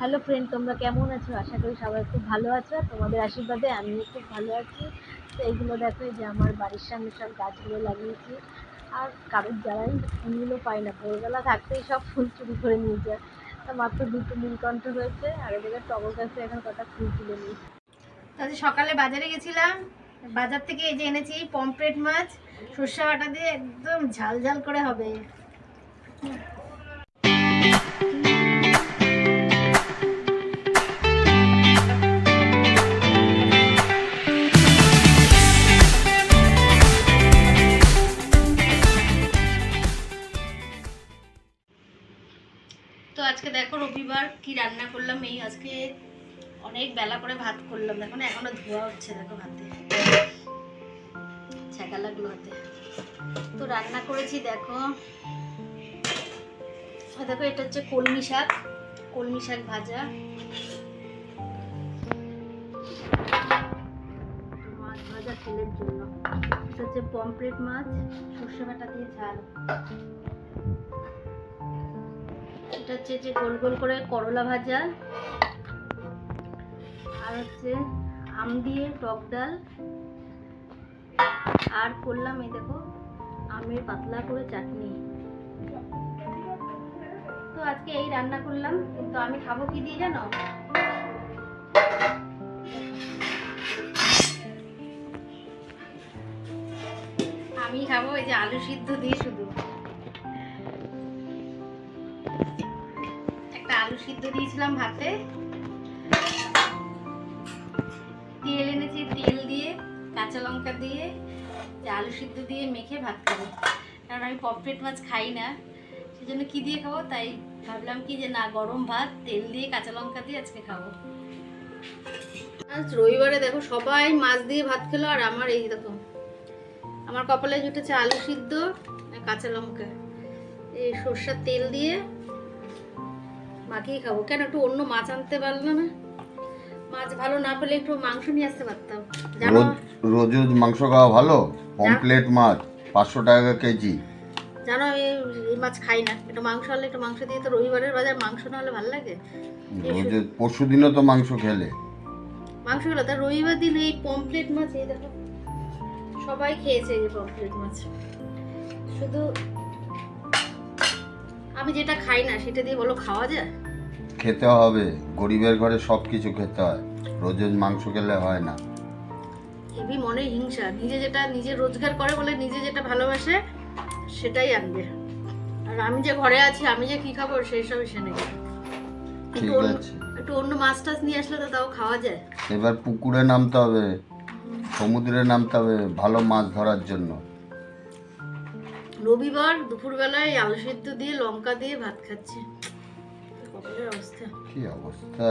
Hello friend তোমরা কেমন আছো? আশা করি সবাই খুব ভালো আছো। তোমাদের আশীর্বাদে আমিও খুব ভালো আছি। তো এইগুলো দেখো যে আমার বাড়ির সামনে সব গাছগুলো লাগিয়েছি। আর কারোর জ্বালাই ফুলগুলো পাই না। ভোরবেলা থাকতেই সব ফুল চুরি করে নিয়ে যায়। তা মাত্র দুটো নীলকণ্ঠ হয়েছে, আর এদিকে টগর গাছে এখন কটা ফুল তুলে নিই আজ সকালে বাজারে গেছিলাম। বাজার থেকে এই যে এনেছি পমফ্রেট মাছ। সর্ষে বাটা দিয়ে একদম ঝাল ঝাল করে হবে। আজকে দেখো রবিবার কি রান্না করলাম, এই আজকে অনেক বেলা করে ভাত করলাম। দেখো না, এখনও ধোয়া হচ্ছে, দেখো ভাতে। ছ্যাঁকা লাগল হাতে। তো রান্না করেছি, দেখো। দেখো, এটা হচ্ছে কলমি শাক কলমি শাক ভাজা। মাছ ভাজা ছেলের জন্য। এটা হচ্ছে পমফ্রেট মাছ, সর্ষে বাটা দিয়ে ঝাল। এটা হচ্ছে যে গোল গোল করে করলা ভাজা, আর হচ্ছে আম দিয়ে টক ডাল, আর করলাম এই দেখো আমের পাতলা করে চাটনি। তো আজকে এই রান্না করলাম, কিন্তু আমি খাব কি দিয়ে জানো? আমি খাব এই যে আলু সিদ্ধ দিয়ে শুধু। একটা আলু সিদ্ধ দিয়েছিলাম ভাতে। তেল এনেছি, তেল দিয়ে, কাঁচা লঙ্কা দিয়ে, যে আলু সিদ্ধ দিয়ে মেখে ভাত খাব। কারণ আমি পপলেট মাছ খাই না, সেজন্য কি দিয়ে খাব? তাই ভাবলাম কি যে না, গরম ভাত, তেল দিয়ে, কাঁচা লঙ্কা দিয়ে আজকে খাব। আজ রবিবারে দেখো সবাই মাছ দিয়ে ভাত খেলো, আর আমার এই দেখো, আমার কপালে জুটেছে আলু সিদ্ধ আর কাঁচা লঙ্কা। এই সর্ষার তেল দিয়ে মাখিয়ে খাব কেন একটু অন্য মাছ আনতে পারল না? মাছ ভালো না পেলে একটু মাংস নিয়ে আসতে পারতাম। জানো? রোজ রোজ মাংস খাওয়া ভালো? পমপ্লেট মাছ পাঁচশো টাকা কেজি। জানো আমি এই মাছ খাই না। একটু মাংস হলে একটু মাংস দিয়ে তো রবিবারের বাজার মাংস না হলে ভালো লাগে? রোজ পরশু দিনও তো মাংস খেলে। মাংস হলো তা রবিবার দিন এই পমপ্লেট মাছ এই দেখো। সবাই খেয়েছে এই পমপ্লেট মাছ। শুধু আমি যেটা খাই না সেটা দিয়ে বলো খাওয়া যায়? খেতে হবে। গরিবের ঘরে সব কিছু খেতে হয়। রোজ রোজ মাংস খেলে হয় না। হেভি মনে হিংসা। নিজে যেটা নিজে রোজগার করে বলে নিজে যেটা ভালোবাসে সেটাই আনবে। আর আমি যে ঘরে আছি আমি যে কি খাব সেই সব এসে নেবে ঠিক একটু অন্য- আছে। একটু অন্য মাছ টাছ নিয়ে আসলে তো তাও খাওয়া যায়। এবার পুকুরে নামতে হবে। সমুদ্রে নামতে হবে ভালো মাছ ধরার জন্য। রবিবার দুপুরবেলায় আলু সেদ্ধ দিয়ে লঙ্কা দিয়ে ভাত খাচ্ছে। অবস্থা। কি অবস্থা?